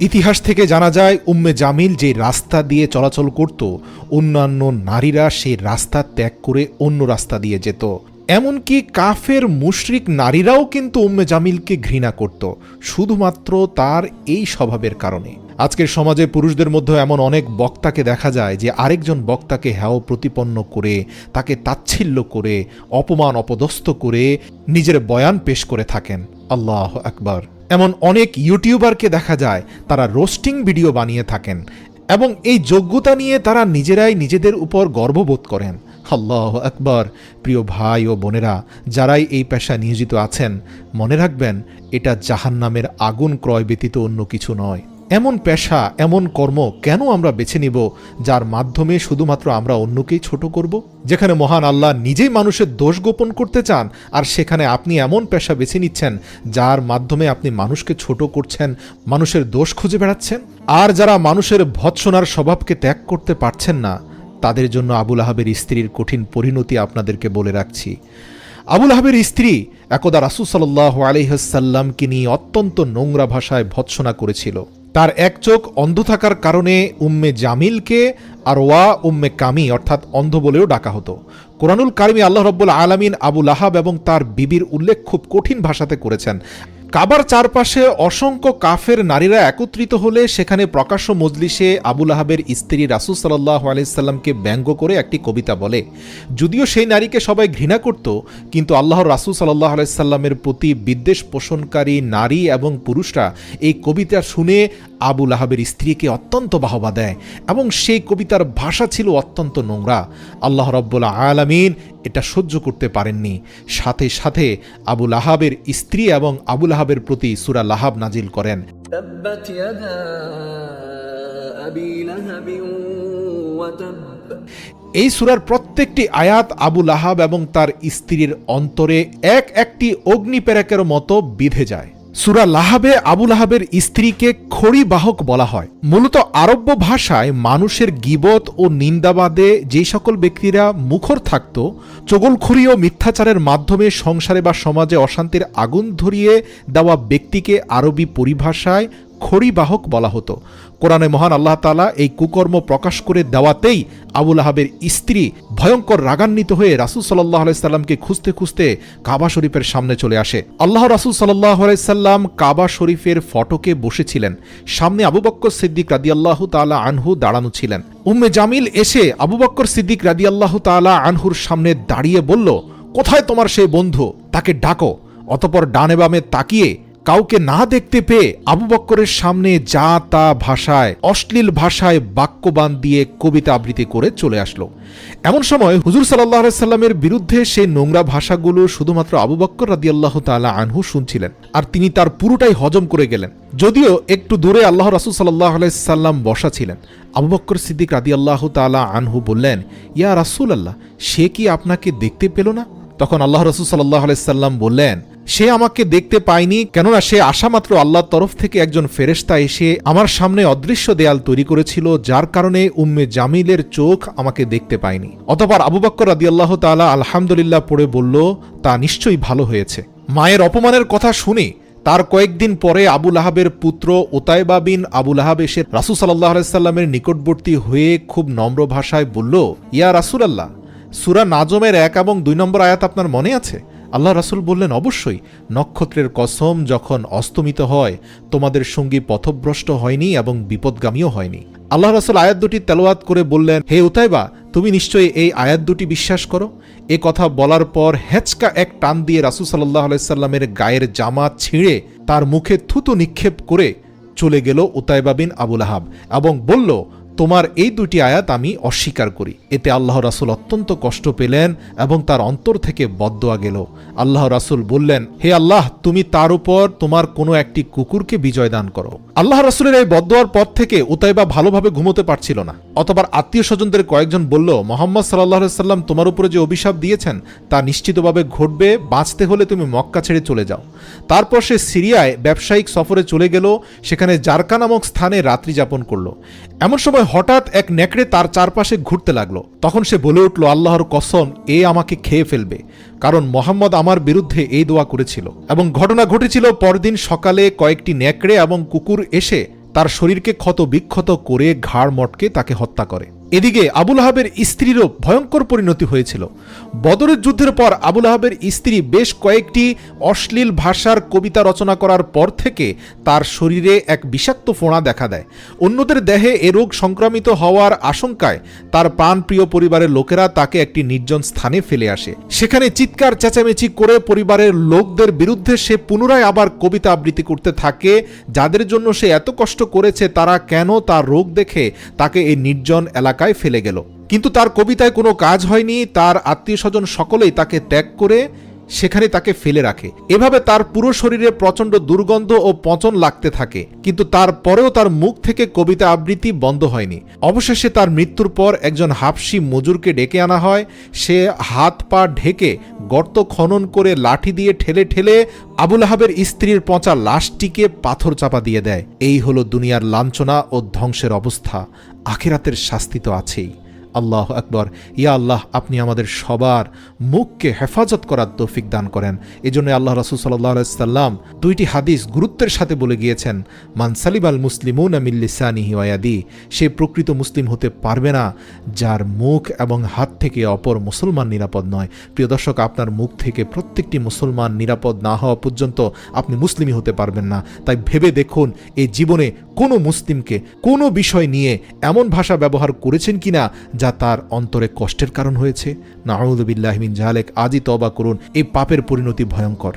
ইতিহাস থেকে জানা যায়, উম্মে জামিল যে রাস্তা দিয়ে চলাচল করত, অন্যান্য নারীরা সেই রাস্তা ত্যাগ করে অন্য রাস্তা দিয়ে যেত। এমনকি কাফের মুশরিক নারীরাও কিন্তু উম্মে জামিলকে ঘৃণা করত, শুধুমাত্র তার এই স্বভাবের কারণে। আজকের সমাজে পুরুষদের মধ্যে এমন অনেক বক্তাকে দেখা যায় যে আরেকজন বক্তাকে হ্যাও প্রতিপন্ন করে, তাকে তাচ্ছিল্য করে, অপমান অপদস্থ করে নিজের বয়ান পেশ করে থাকেন। আল্লাহ আকবার। এমন অনেক ইউটিউবারকে দেখা যায়, তারা রোস্টিং ভিডিও বানিয়ে থাকেন এবং এই যোগ্যতা নিয়ে তারা নিজেরাই নিজেদের উপর গর্ববোধ করেন। আল্লাহ আকবর। প্রিয় ভাই ও বোনেরা, যারাই এই পেশা নিয়োজিত আছেন, মনে রাখবেন, এটা জাহান্নামের আগুন ক্রয় ব্যতীত অন্য কিছু নয়। এমন পেশা, এমন কর্ম কেন আমরা বেছে নিব, যার মাধ্যমে শুধুমাত্র আমরা অন্যকেই ছোট করব? যেখানে মহান আল্লাহ নিজেই মানুষের দোষ গোপন করতে চান, আর সেখানে আপনি এমন পেশা বেছে নিচ্ছেন, যার মাধ্যমে আপনি মানুষকে ছোট করছেন, মানুষের দোষ খুঁজে বেড়াচ্ছেন? আর যারা মানুষের ভৎসনার স্বভাবকে ত্যাগ করতে পারছেন না, তাদের জন্য আবুল আহাবের স্ত্রীর কঠিন পরিণতি আপনাদেরকে বলে রাখছি। আবুল আহাবের স্ত্রী একদা রাসুল সাল্লাহ আলহ্লামকে নিয়ে অত্যন্ত নোংরা ভাষায় ভৎসনা করেছিল। তার এক চোখ অন্ধ থাকার কারণে উম্মে জামিলকে আর ওয়া উম্মে কামি, অর্থাৎ অন্ধ বলেও ডাকা হতো। কোরআনুল কারিমি আল্লাহ রব্বুল আলমিন আবুল আহাব এবং তার বিবির উল্লেখ খুব কঠিন ভাষাতে করেছেন। কাবার চারপাশে অসংখ্য কাফের নারীরা একত্রিত হলে সেখানে প্রকাশ্য মজলিসে আবুল আহাবের স্ত্রী রাসুল সাল্লাহ আলাইসাল্লামকে ব্যঙ্গ করে একটি কবিতা বলে। যদিও সেই নারীকে সবাই ঘৃণা করত, কিন্তু আল্লাহর রাসুল সাল্লাহ আলাইসাল্লামের প্রতি বিদ্বেষ পোষণকারী নারী এবং পুরুষরা এই কবিতা শুনে আবুল আহাবের স্ত্রীকে অত্যন্ত বাহবা দেয় এবং সেই কবিতার ভাষা ছিল অত্যন্ত নোংরা। আল্লাহ রব্বুল্লা আলামিন এটা সহ্য করতে পারেননি। সাথে সাথে আবুল আহাবের স্ত্রী এবং আবুল লাহাবের প্রতি সুরা লাহাব নাজিল করেন। এই সুরার প্রত্যেকটি আয়াত আবু লাহাব এবং তার স্ত্রীর অন্তরে এক একটি অগ্নিপ্যারাকের মতো বিধে যায়। সুরা লাহাবে আবুল আহাবের স্ত্রীকে খড়ি বাহক বলা হয়। মূলত আরব্য ভাষায় মানুষের গিবত ও নিন্দাবাদে যে সকল ব্যক্তিরা মুখর থাকত চগলখড়ি ও মিথ্যাচারের মাধ্যমে সংসারে বা সমাজে অশান্তির আগুন ধরিয়ে দেওয়া ব্যক্তিকে আরবি পরিভাষায় খড়িবাহক বলা হতো। কোরআনে মহান আল্লাহ তালা এই কুকর্ম প্রকাশ করে দেওয়াতেই আবুল আহাবের স্ত্রী ভয়ঙ্কর রাগান্বিত হয়ে রাসুল সাল্লাহ আলাইসাল্লামকে খুঁজতে খুঁজতে কাবা শরীফের সামনে চলে আসে। আল্লাহ রাসুল সাল্লাহ আলাইসাল্লাম কাবা শরীফের ফটকে বসেছিলেন। সামনে আবু বক্কর সিদ্দিক রাদিয়াল্লাহু তালা আনহু দাঁড়ানো ছিলেন। উম্মে জামিল এসে আবু বক্কর সিদ্দিক রাদিয়াল্লাহু তালা আনহুর সামনে দাঁড়িয়ে বলল, কোথায় তোমার সেই বন্ধু? তাকে ডাকো। অতপর ডানে বামে তাকিয়ে কাউকে না দেখতে পেয়ে আবু বক্করের সামনে যা তা ভাষায়, অশ্লীল ভাষায় বাক্যবান দিয়ে কবিতা আবৃত্তি করে চলে আসলো। এমন সময় হুজুর সাল্লাহ সাল্লামের বিরুদ্ধে সেই নোংরা ভাষাগুলো শুধুমাত্র আবু বক্কর রাদিয়াল্লাহ তালা আনহু শুনছিলেন আর তিনি তার পুরোটাই হজম করে গেলেন। যদিও একটু দূরে আল্লাহ রাসুল সাল্লাহ সাল্লাম বসা ছিলেন। আবু বক্কর সিদ্দিক রাদিয়াল্লাহ তালা আনহু বললেন, ইয়া রাসুল আল্লাহ সে কি আপনাকে দেখতে পেল না? তখন আল্লাহ রসুল সাল্লাহ সাল্লাম বললেন সে আমাকে দেখতে পায়নি, কেননা সে আশামাত্র আল্লাহর তরফ থেকে একজন ফেরেস্তা এসে আমার সামনে অদৃশ্য দেয়াল তৈরি করেছিল, যার কারণে উম্মে জামিলের চোখ আমাকে দেখতে পায়নি। অতপর আবু বক্কর রাদি আল্লাহ তালা আলহামদুলিল্লাহ পড়ে বলল, তা নিশ্চয়ই ভালো হয়েছে। মায়ের অপমানের কথা শুনে তার কয়েকদিন পরে আবুল আহাবের পুত্র ওতায়বা বিন আবুল আহাব এসে রাসুল সাল্লাহ সাল্লামের নিকটবর্তী হয়ে খুব নম্র ভাষায় বলল, ইয়া রাসুল আল্লাহ সুরা নাজমের এক এবং দুই নম্বর আয়াত আপনার মনে আছে? আল্লাহ রাসুল বললেন, অবশ্যই, নক্ষত্রের কসম যখন অস্তমিত হয়, তোমাদের সঙ্গী পথভ্রষ্ট হয়নি এবং বিপদগামীও হয়নি। আল্লাহ রাসুল আয়াত দুটি তেলোয়াত করে বললেন, হে উতাইবা তুমি নিশ্চয়ই এই আয়াত দুটি বিশ্বাস করো? এ কথা বলার পর হেচকা এক টান দিয়ে রাসুল সাল্লাহ আলাইসাল্লামের গায়ের জামা ছিঁড়ে তার মুখে থুতু নিক্ষেপ করে চলে গেল উতাইবা বিন আবুল আহাব এবং বলল তোমার এই দুটি আয়াত আমি অস্বীকার করি। এতে আল্লাহ রাসুল অত্যন্ত কষ্ট পেলেন এবং তার অন্তর থেকে বদোয়া গেল। আল্লাহ রাসুল বললেন, হে আল্লাহ, তুমি তার উপর তোমার কোনো একটি কুকুরকে বিজয় দান করো। আল্লাহ রাসুলের এই বদোয়ার পর থেকে উতাইবা ভালোভাবে ঘুমোতে পারছিল না। অতবার আত্মীয় স্বজনদের কয়েকজন বলল, মোহাম্মদ সাল্লাহ সাল্লাম তোমার উপরে যে অভিশাপ দিয়েছেন, তা নিশ্চিতভাবে ঘটবে, বাঁচতে হলে তুমি মক্কা ছেড়ে চলে যাও। তারপর সে সিরিয়ায় ব্যবসায়িক সফরে চলে গেল, সেখানে জারকা নামক স্থানে রাত্রি যাপন করল। এমন সময় হঠাৎ এক নেকড়ে তার চারপাশে ঘুরতে লাগল। তখন সে বলে উঠল, আল্লাহর কসম, এ আমাকে খেয়ে ফেলবে। কারণ মোহাম্মদ আমার বিরুদ্ধে এই দোয়া করেছিল। এবং ঘটনা ঘটেছিল পরদিন সকালে কয়েকটি নেকড়ে এবং কুকুর এসে তার শরীরকে ক্ষত বিক্ষত করে ঘাড় মটকে তাকে হত্যা করে। এদিকে আবুল আহাবের স্ত্রীরও ভয়ঙ্কর পরিণতি হয়েছিল। বদরের যুদ্ধের পর আবুল আহাবের স্ত্রী বেশ কয়েকটি অশ্লীল ভাষার কবিতা রচনা করার পর থেকে তার শরীরে এক বিষাক্ত ফোঁড়া দেখা দেয়। অন্যদের দেহে এ রোগ সংক্রামিত হওয়ার আশঙ্কায় তার প্রাণপ্রিয় পরিবারের লোকেরা তাকে একটি নির্জন স্থানে ফেলে আসে। সেখানে চিৎকার, চেঁচামেচি করে পরিবারের লোকদের বিরুদ্ধে সে পুনরায় আবার কবিতা আবৃত্তি করতে থাকে, যাদের জন্য সে এত কষ্ট করেছে, তারা কেন তার রোগ দেখে তাকে এই নির্জন এলাকায় ফেলে গেল। কিন্তু তার কবিতায় কোনো কাজ হয়নি, তার আত্মীয় স্বজন সকলেই তাকে ত্যাগ করে সেখানে তাকে ফেলে রাখে। এভাবে তার পুরো শরীরে প্রচণ্ড দুর্গন্ধ ও পচন লাগতে থাকে, কিন্তু তারপরেও তার মুখ থেকে কবিতা আবৃত্তি বন্ধ হয়নি। অবশেষে তার মৃত্যুর পর একজন হাফসি মজুরকে ডেকে আনা হয়। সে হাত পা ঢেকে গর্ত খনন করে লাঠি দিয়ে ঠেলে ঠেলে আবুল আহাবের স্ত্রীর পচা লাশটিকে পাথর চাপা দিয়ে দেয়। এই হলো দুনিয়ার লাঞ্ছনা ও ধ্বংসের অবস্থা। আখিরাতের শাস্তি তো আছেই। আল্লাহ আকবর। ইয়া আল্লাহ, আপনি আমাদের সবার মুখকে হেফাজত করার তৌফিক দান করেন। এজন্য আল্লাহ রাসুল সাল্লাহ সাল্লাম দুইটি হাদিস গুরুত্বের সাথে বলে গিয়েছেন মানসালিব আল মুসলিমুন আমিল্লিসানিহি ওয়াদি সে প্রকৃত মুসলিম হতে পারবে না যার মুখ এবং হাত থেকে অপর মুসলমান নিরাপদ নয়। প্রিয় দর্শক, আপনার মুখ থেকে প্রত্যেকটি মুসলমান নিরাপদ না হওয়া পর্যন্ত আপনি মুসলিমই হতে পারবেন না। তাই ভেবে দেখুন, এই জীবনে কোনো মুসলিমকে কোনো বিষয় নিয়ে এমন ভাষা ব্যবহার করেছেন কিনা যা তার অন্তরে কষ্টের কারণ হয়েছে। না নাউদুবিল্লাহমিন জাহালেক আজই তবা করুন। এই পাপের পরিণতি ভয়ঙ্কর।